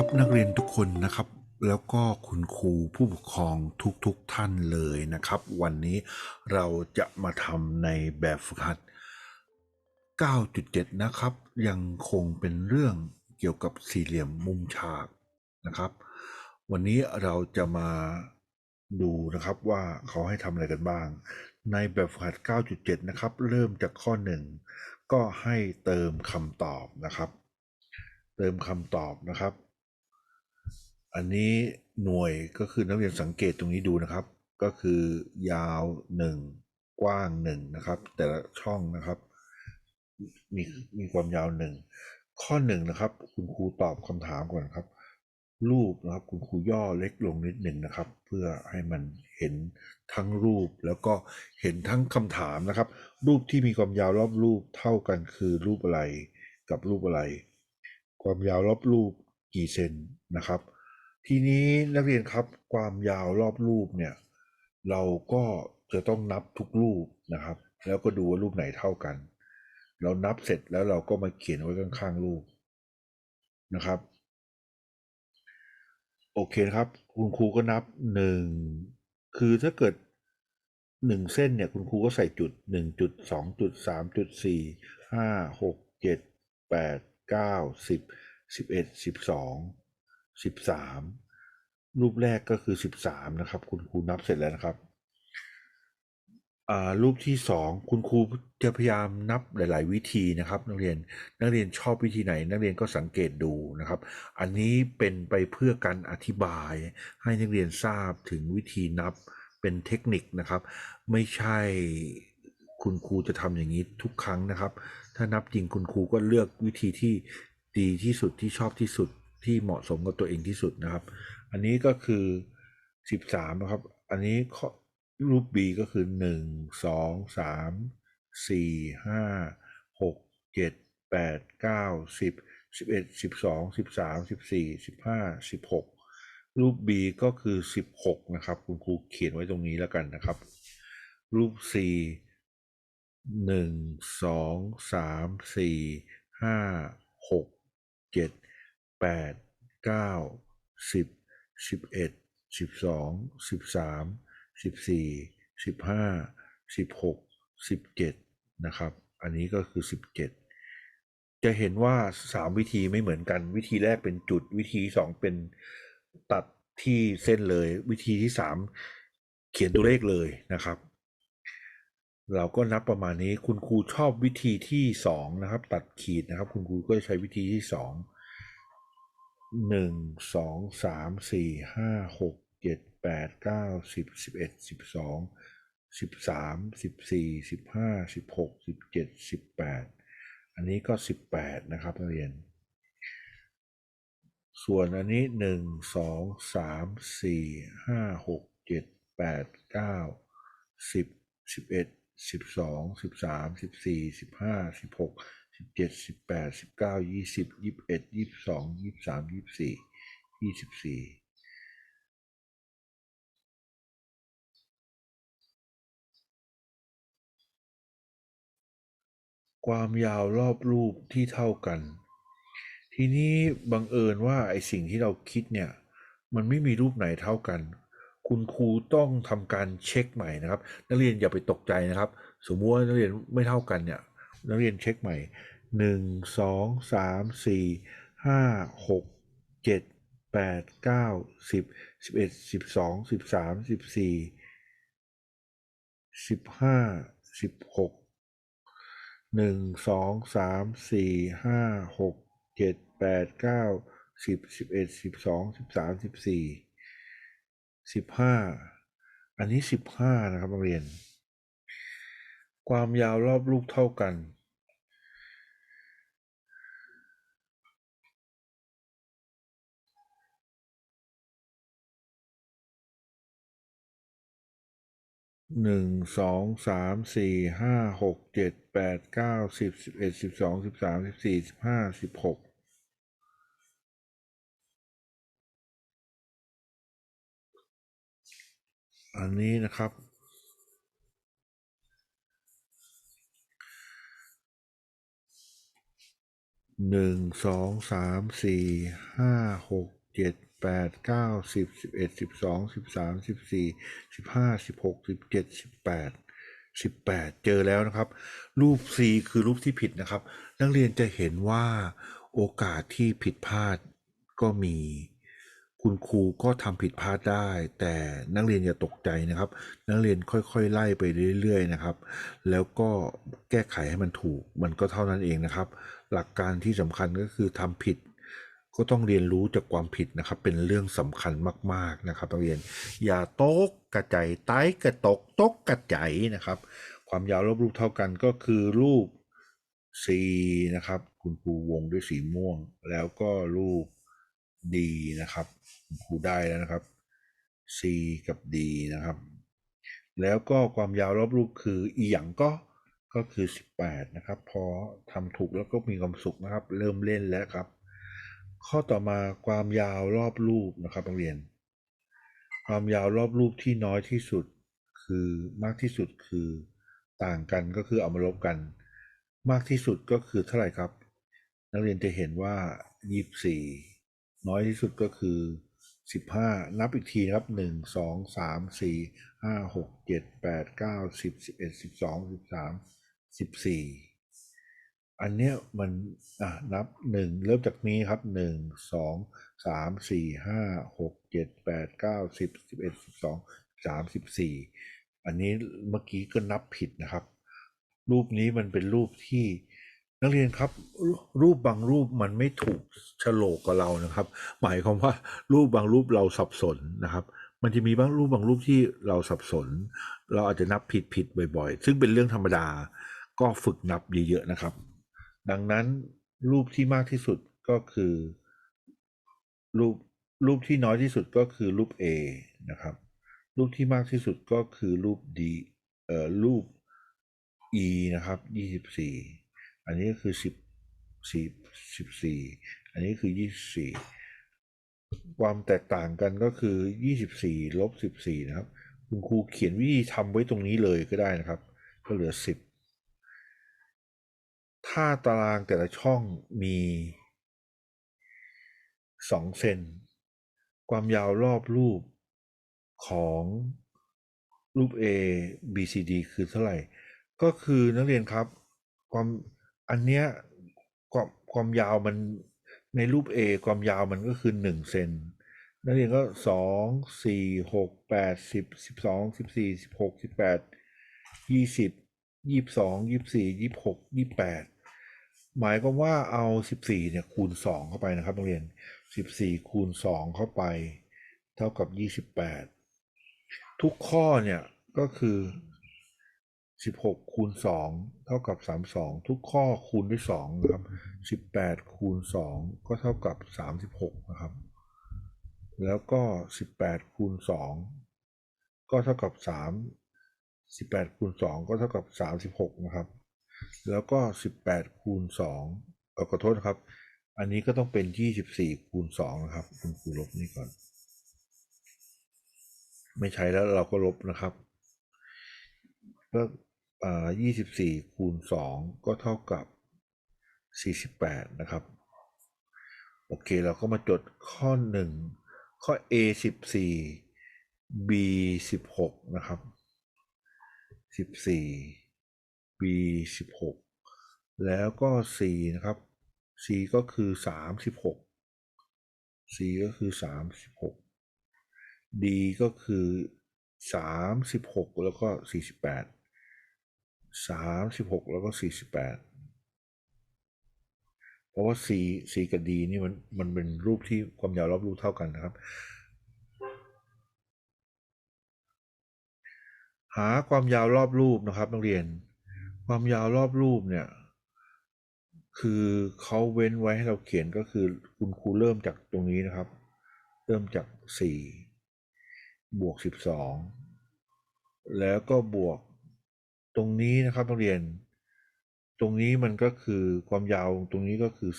ครับนักเรียนทุกคนนะครับ แล้วก็คุณครูผู้ปกครองทุกๆทท่านเลยนะครับ วันนี้เราจะมาทำในแบบฝึกหัด 9.7 นะครับ ยังคงเป็นเรื่องเกี่ยวกับสี่เหลี่ยมมุมฉากนะครับ วันนี้เราจะมาดูนะครับว่าเขาให้ทำอะไรกันบ้าง ในแบบฝึกหัด 9.7 นะครับ เริ่มจากข้อ 1 ก็ให้เติมคำตอบนะครับ เติมคำตอบนะครับ อันนี้หน่วยก็คือนักเรียนสังเกตตรงนี้ดูนะครับ ก็คือยาว 1 กว้าง 1 นะครับ แต่ละช่องนะครับมีมีความยาว1ข้อ1นะครับ คุณครูตอบคำถามก่อนครับ รูปนะครับคุณครูย่อเล็กลงนิดหนึ่งนะครับ เพื่อให้มันเห็นทั้งรูปแล้วก็เห็นทั้งคำถามนะครับ รูปที่มีความยาวรอบรูปเท่ากันคือรูปอะไรกับรูปอะไร ความยาวรอบรูปกี่เซนนะครับ ทีนี้นักเรียนครับความยาวรอบรูปเนี่ย เราก็จะต้องนับทุกรูปนะครับ แล้วก็ดูว่ารูปไหนเท่ากัน เรานับเสร็จแล้วเราก็มาเขียนไว้ข้างๆรูปนะครับ โอเคครับ คุณครูก็นับหนึ่งคือถ้าเกิดหนึ่งเส้นเนี่ยคุณครูก็ใส่จุดหนึ่งจุดสองจุดสามจุดสี่ห้าหกเจ็ดแปดเก้าสิบสิบเอ็ดสิบสอง สิบสามรูปแรกก็คือสิบสามนะครับ คุณครูนับเสร็จแล้วนะครับรูปที่สองคุณครูจะพยายามนับหลาย ๆ วิธีนะครับ นักเรียนนักเรียนชอบวิธีไหน นักเรียนก็สังเกตดูนะครับ อันนี้เป็นไปเพื่อการอธิบายให้นักเรียนทราบถึงวิธีนับเป็นเทคนิคนะครับ ไม่ใช่คุณครูจะทำอย่างนี้ทุกครั้งนะครับ ถ้านับจริงคุณครูก็เลือกวิธีที่ดีที่สุดที่ชอบที่สุด ที่เหมาะสมกับตัวเองที่สุดนะครับ อันนี้ก็คือ 13นะครับ อันนี้รูป B ก็คือ 1 2 3 4 5 6 7 8 9 10 11 12 13 14 15 16 รูป B ก็คือ 16 นะครับ คุณครูเขียนไว้ตรงนี้แล้วกันนะครับ รูป C 1 2 3 4 5 6 7 แปดเก้าสิบสิบเอ็ดสิบสองสิบสามสิบสี่สิบห้าสิบหกสิบเจ็ดนะครับ อันนี้ก็คือสิบเจ็ดจะเห็นว่าสามวิธีไม่เหมือนกัน วิธีแรกเป็นจุดวิธีสองเป็นตัดที่เส้นเลย วิธีที่สามเขียนตัวเลขเลยนะครับ เราก็นับประมาณนี้คุณครูชอบวิธีที่สองนะครับ ตัดขีดนะครับ คุณครูก็ใช้วิธีที่สอง หนึ่งสองสามสี่ห้าหกเจ็ดแปดเก้าสิบสิบเอ็ดสิบสองสิบสามสิบสี่สิบห้าสิบหกสิบเจ็ดสิบแปดอันนี้ก็สิบแปดนะครับนักเรียน ส่วนอันนี้หนึ่งสองสามสี่ห้าหกเจ็ดแปดเก้าสิบสิบเอ็ดสิบสองสิบสามสิบสี่สิบห้าสิบหก สิบเจ็ดสิบแปดสิบเก้ายี่สิบยี่สิบเอ็ดยี่สิบสองยี่สิบสามยี่สิบสี่ยี่สิบสี่ความยาวรอบรูปที่เท่ากัน ทีนี้บังเอิญว่าไอสิ่งที่เราคิดเนี่ย มันไม่มีรูปไหนเท่ากัน คุณครูต้องทำการเช็คใหม่นะครับ นักเรียนอย่าไปตกใจนะครับ สมมติว่านักเรียนไม่เท่ากันเนี่ย นักเรียนเช็คใหม่หนึ่งสองสามสี่ห้าหกเจ็ดแปดเก้าสิบสิบเอ็ดสิบสองสิบสามสิบสี่สิบห้าสิบหกหนึ่งสองสามสี่ห้าหกเจ็ดแปดเก้าสิบสิบเอ็ดสิบสองสิบสามสิบสี่สิบห้าอันนี้สิบห้านะครับนักเรียน ความยาวรอบลูกเท่ากัน หนึ่งสองสามสี่ห้าหกเจ็ดแปดเก้าสิบสิบเอ็ดสิบสองสิบสามสิบสี่สิบห้าสิบหกอันนี้นะครับ หนึ่งสองสามสี่ห้าหกเจ็ด แปดเก้าสิบสิบเอ็ดสิบสองสิบสามสิบสี่สิบห้าสิบหกสิบเจ็ดสิบแปดสิบแปดเจอแล้วนะครับ รูป C คือรูปที่ผิดนะครับ นักเรียนจะเห็นว่าโอกาสที่ผิดพลาดก็มี คุณครูก็ทำผิดพลาดได้ แต่นักเรียนอย่าตกใจนะครับ นักเรียนค่อยๆไล่ไปเรื่อยๆนะครับ แล้วก็แก้ไขให้มันถูกมันก็เท่านั้นเองนะครับ หลักการที่สำคัญก็คือทำผิด ก็ต้องเรียนรู้จากความผิดนะครับ เป็นเรื่องสำคัญมาก ๆนะครับนักเรียน อย่าตกกระจายไต้กระตกตกกระจายนะครับ ความยาวรอบรูปเท่ากันก็คือรูป C นะครับ คุณครูวงด้วยสีม่วง แล้วก็รูป D นะครับคุณครูได้แล้วนะครับ C กับ D นะครับ แล้วก็ความยาวรอบรูปคืออีหยังก็ก็คือ 18 นะครับ พอทำถูกแล้วก็มีความสุขนะครับ เริ่มเล่นแล้วครับ ข้อต่อมาความยาวรอบรูปนะครับนักเรียน ความยาวรอบรูปที่น้อยที่สุดคือมากที่สุดคือต่างกันก็คือเอามาลบกัน มากที่สุดก็คือเท่าไหร่ครับ นักเรียนจะเห็นว่า 24 น้อยที่สุดก็คือ 15 นับอีกทีครับ 1 2 3 4 5 6 7 8 9 10 11 12 13 14 อันเนี้ยมันอะนับ1เริ่มจากนี้ครับ1 2 3 4 5 6 7 8 9 10 11 12 13 14อันนี้เมื่อกี้ก็นับผิดนะครับ รูปนี้มันเป็นรูปที่นักเรียนครับรูปบางรูปมันไม่ถูกโฉลกกับเรานะครับ หมายความว่ารูปบางรูปเราสับสนนะครับ มันจะมีบางรูปบางรูปที่เราสับสน เราอาจจะนับผิดผิดบ่อย ๆ ซึ่งเป็นเรื่องธรรมดาก็ฝึกนับเยอะๆนะครับ ดังนั้นรูปที่มากที่สุดก็คือรูปรูปที่น้อยที่สุดก็คือรูป A นะครับ รูปที่มากที่สุดก็คือรูป D เอ่อรูป E นะครับ24 อันนี้ก็คือ 10 10 14 อันนี้คือ 24 ความแตกต่างกันก็คือ 24ลบ14 นะครับ คุณครูเขียนวิธีทำไว้ตรงนี้เลยก็ได้นะครับ ก็เหลือ 10 ถ้าตารางแต่ละช่องมี2เซน ความยาวรอบรูปของรูป A B C D คือเท่าไหร่ ก็คือนักเรียนครับ ความอันเนี้ยความความยาวมันในรูป A ความยาวมันก็คือ1เซนนักเรียนก็ 2 4 6 8 10 12 14 16 18 20 22 24 26 28 หมายความว่าเอา 14เนี่ยคูณ 2 เข้าไปนะครับนักเรียน 14 คูณ 2 เข้าไป เท่ากับ 28 ทุกข้อเนี่ยก็คือ 16 คูณ 2 เท่ากับ 32 ทุกข้อคูณด้วย2นะครับ 18 คูณ 2 ก็เท่ากับ 36 นะครับ แล้วก็ 18 คูณ 2 ก็เท่ากับ 3 18 คูณ 2 ก็เท่ากับ 36 นะครับ แล้วก็ 18 คูณ2เออขอโทษนครับ อันนี้ก็ต้องเป็น 24 คูณ2นะครับ คุณครูลบนี่ก่อน ไม่ใช้แล้วเราก็ลบนะครับ ก็อ่า24 คูณ 2 ก็เท่ากับ 48 นะครับ โอเค เราก็มาจดข้อ 1 ข้อ A 14 B 16 นะครับ 14 B 16แล้วก็ C นะครับ C ก็คือ 36 C ก็คือ 36 D ก็คือ 36 แล้วก็ 48 36 แล้วก็ 48 เพราะว่า C C กับ D นี่มันมันเป็นรูปที่ความยาวรอบรูปเท่ากันนะครับหาความยาวรอบรูปนะครับนักเรียน ความยาวรอบรูปเนี่ย คือเขาเว้นไว้ให้เราเขียนก็คือคุณครูเริ่มจากตรงนี้นะครับ เริ่มจาก 4 บวก 12 แล้วก็บวกตรงนี้นะครับนักเรียน ตรงนี้มันก็คือความยาวตรงนี้ก็คือ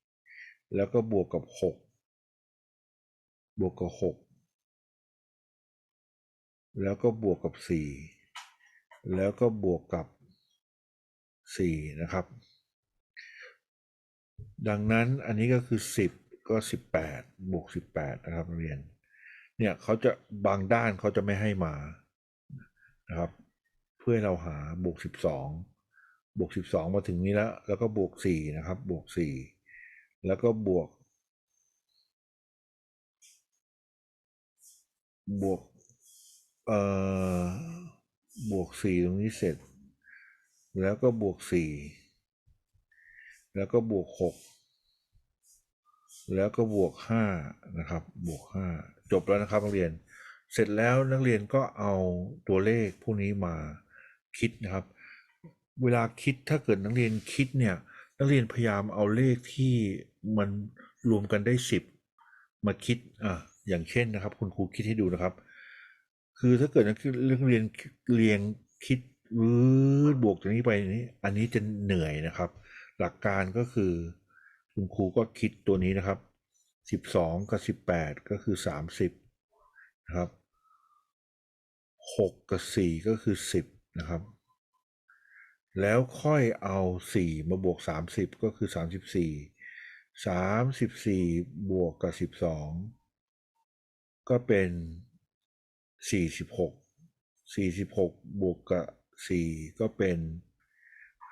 4 แล้วก็บวกกับ 6 บวกกับ 6 แล้วก็บวกกับ 4 แล้วก็บวกกับ 4 นะครับ ดังนั้นอันนี้ก็คือสิบก็สิบแปดบวกสิบแปดนะครับนักเรียน เนี่ยเขาจะบางด้านเขาจะไม่ให้มานะครับ เพื่อเราหาบวกสิบสองบวกสิบสองมาถึงนี้แล้ว แล้วก็บวกสี่นะครับ บวกสี่แล้วก็บวก บวก เอ่อ บวกสี่ตรงนี้เสร็จ แล้วก็บวกสี่แล้วก็บวกหกแล้วก็บวกห้านะครับ บวกห้าจบแล้วนะครับนักเรียน เสร็จแล้วนักเรียนก็เอาตัวเลขพวกนี้มาคิดนะครับ เวลาคิดถ้าเกิดนักเรียนคิดเนี่ยนักเรียนพยายามเอาเลขที่มันรวมกันได้สิบมาคิดอะอย่างเช่นนะครับ คุณครูคิดให้ดูนะครับ คือถ้าเกิดนักเรียนเรียงคิด วืดบวกจากนี้ไปนี้อันนี้จะเหนื่อยนะครับ หลักการก็คือคุณครูก็คิดตัวนี้นะครับสิบสองกับสิบแปดก็คือสามสิบนะครับหกกับสี่ก็คือสิบนะครับ แล้วค่อยเอาสี่มาบวกสามสิบก็คือสามสิบสี่สามสิบสี่บวกกับสิบสองก็เป็นสี่สิบหกสี่สิบหกบวกกับ สี่ก็เป็น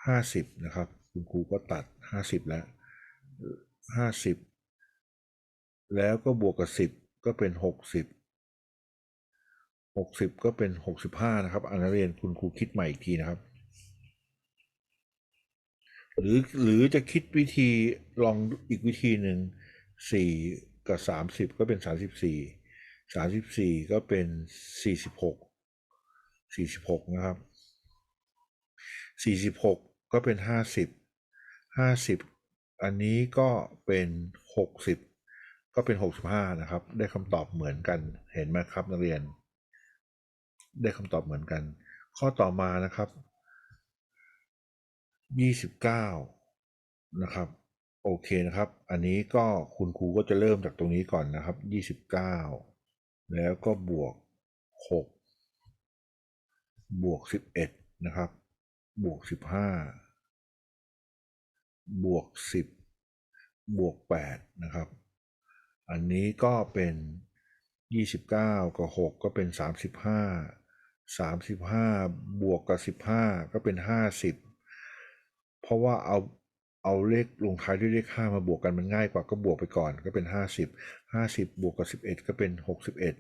ห้าสิบนะครับ คุณครูก็ตัดห้าสิบแล้วห้าสิบแล้วก็บวกกับสิบก็เป็นหกสิบหกสิบก็เป็นหกสิบห้านะครับอันนักเรียนคุณครูคิดใหม่อีกทีนะครับ หรือหรือจะคิดวิธีลองอีกวิธีหนึ่งสี่กับสามสิบก็เป็นสามสิบสี่สามสิบสี่ก็เป็นสี่สิบหกสี่สิบหกนะครับ สี่สิบหกก็เป็นห้าสิบห้าสิบอันนี้ก็เป็นหกสิบก็เป็นหกสิบห้านะครับ ได้คำตอบเหมือนกันเห็นไหมครับนักเรียน ได้คำตอบเหมือนกัน ข้อต่อมานะครับยี่สิบเก้านะครับโอเคนะครับ อันนี้ก็คุณครูก็จะเริ่มจากตรงนี้ก่อนนะครับยี่สิบเก้าแล้วก็บวกหกบวกสิบเอ็ดนะครับ บวกสิบห้าบวกสิบบวกแปดนะครับ อันนี้ก็เป็นยี่สิบเก้ากับหกก็เป็นสามสิบห้าสามสิบห้าบวกกับสิบห้าก็เป็นห้าสิบเพราะว่าเอาเอาเลขลงท้ายด้วยเลขห้ามาบวกกันมันง่ายกว่าก็บวกไปก่อนก็เป็นห้าสิบห้าสิบบวกกับสิบเอ็ดก็เป็นหกสิบเอ็ด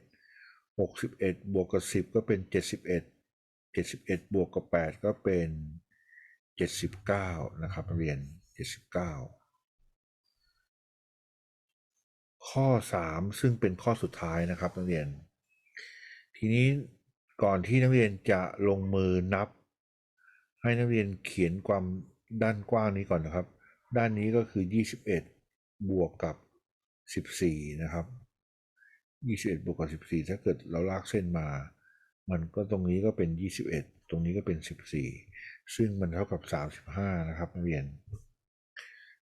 หกสิบเอ็ดบวกกับสิบก็เป็นเจ็ดสิบเอ็ด เจ็ดสิบเอ็ดบวกกับแปดก็เป็นเจ็ดสิบเก้านะครับเรียนเจ็ดสิบเก้าข้อสามซึ่งเป็นข้อสุดท้ายนะครับนักเรียน ทีนี้ก่อนที่นักเรียนจะลงมือนับ ให้นักเรียนเขียนความด้านกว้างนี้ก่อนนะครับ ด้านนี้ก็คือ 21 บวกกับ 14 นะครับ 21 บวกกับ 14 ถ้าเกิดเราลากเส้นมา มันก็ตรงนี้ก็เป็น 21 ตรงนี้ก็เป็น 14 ซึ่งมันเท่ากับ 35 นะครับนักเรียน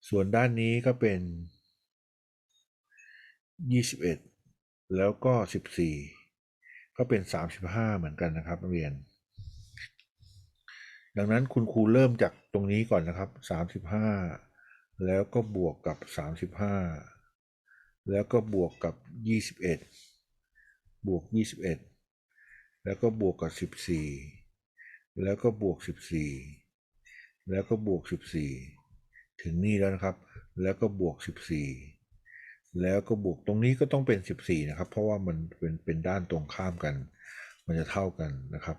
ส่วนด้านนี้ก็เป็น 21 แล้วก็ 14 ก็เป็น 35 เหมือนกันนะครับนักเรียน ดังนั้นคุณครูเริ่มจากตรงนี้ก่อนนะครับ 35 แล้วก็บวกกับ 35 แล้วก็บวกกับ 21 บวก 21 แล้วก็บวกกับ 14 แล้วก็บวก 14 แล้วก็บวก 14 ถึงนี่แล้วนะครับ แล้วก็บวก 14 แล้วก็บวกตรงนี้ก็ต้องเป็น 14 นะครับ เพราะว่ามันเป็นเป็นด้านตรงข้ามกัน มันจะเท่ากันนะครับ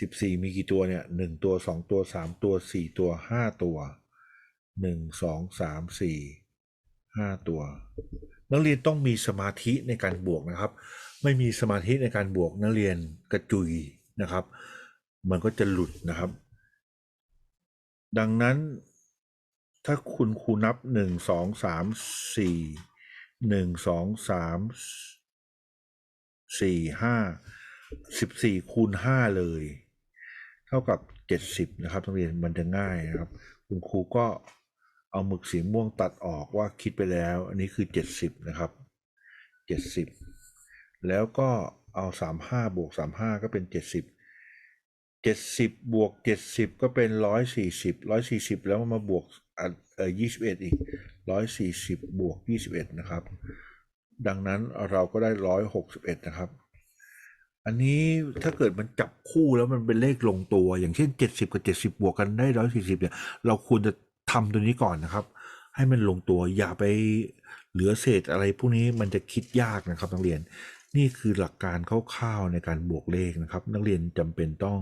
สิบสี่มีกี่ตัวเนี่ยหนึ่งตัวสองตัวสามตัวสี่ตัวห้าตัวหนึ่งสองสามสี่ห้าตัว นักเรียนต้องมีสมาธิในการบวกนะครับ ไม่มีสมาธิในการบวกนักเรียนกระจุยนะครับ มันก็จะหลุดนะครับ ดังนั้นถ้าคุณครูนับหนึ่งสองสามสี่หนึ่งสองสามสี่ห้าสิบสี่คูณห้าเลย เท่ากับเจ็ดสิบนะครับนักเรียนมันจะง่ายนะครับ คุณครูก็เอาหมึกสีม่วงตัดออกว่าคิดไปแล้ว อันนี้คือเจ็ดสิบนะครับเจ็ดสิบ แล้วก็เอาสามห้าบวกสามห้าก็เป็นเจ็ดสิบเจ็ดสิบบวกเจ็ดสิบก็เป็นร้อยสี่สิบร้อยสี่สิบแล้วมาบวกอะเออยี่สิบเอ็ดอีกร้อยสี่สิบบวกยี่สิบเอ็ดนะครับ ดังนั้นเราก็ได้ร้อยหกสิบเอ็ดนะครับ อันนี้ถ้าเกิดมันจับคู่แล้วมันเป็นเลขลงตัว อย่างเช่นเจ็ดสิบกับเจ็ดสิบบวกกันได้ร้อยสี่สิบเนี่ย เราควรจะทำตัวนี้ก่อนนะครับ ให้มันลงตัวอย่าไปเหลือเศษอะไรพวกนี้มันจะคิดยากนะครับนักเรียน นี่คือหลักการคร่าวๆในการบวกเลขนะครับ นักเรียนจำเป็นต้อง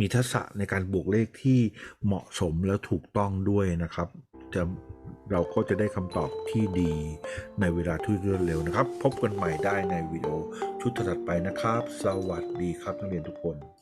มีทักษะในการบวกเลขที่เหมาะสมและถูกต้องด้วยนะครับ จะเราก็จะได้คำตอบที่ดีในเวลาที่รวดเร็วนะครับ พบกันใหม่ได้ในวิดีโอชุดถัดไปนะครับ สวัสดีครับนักเรียนทุกคน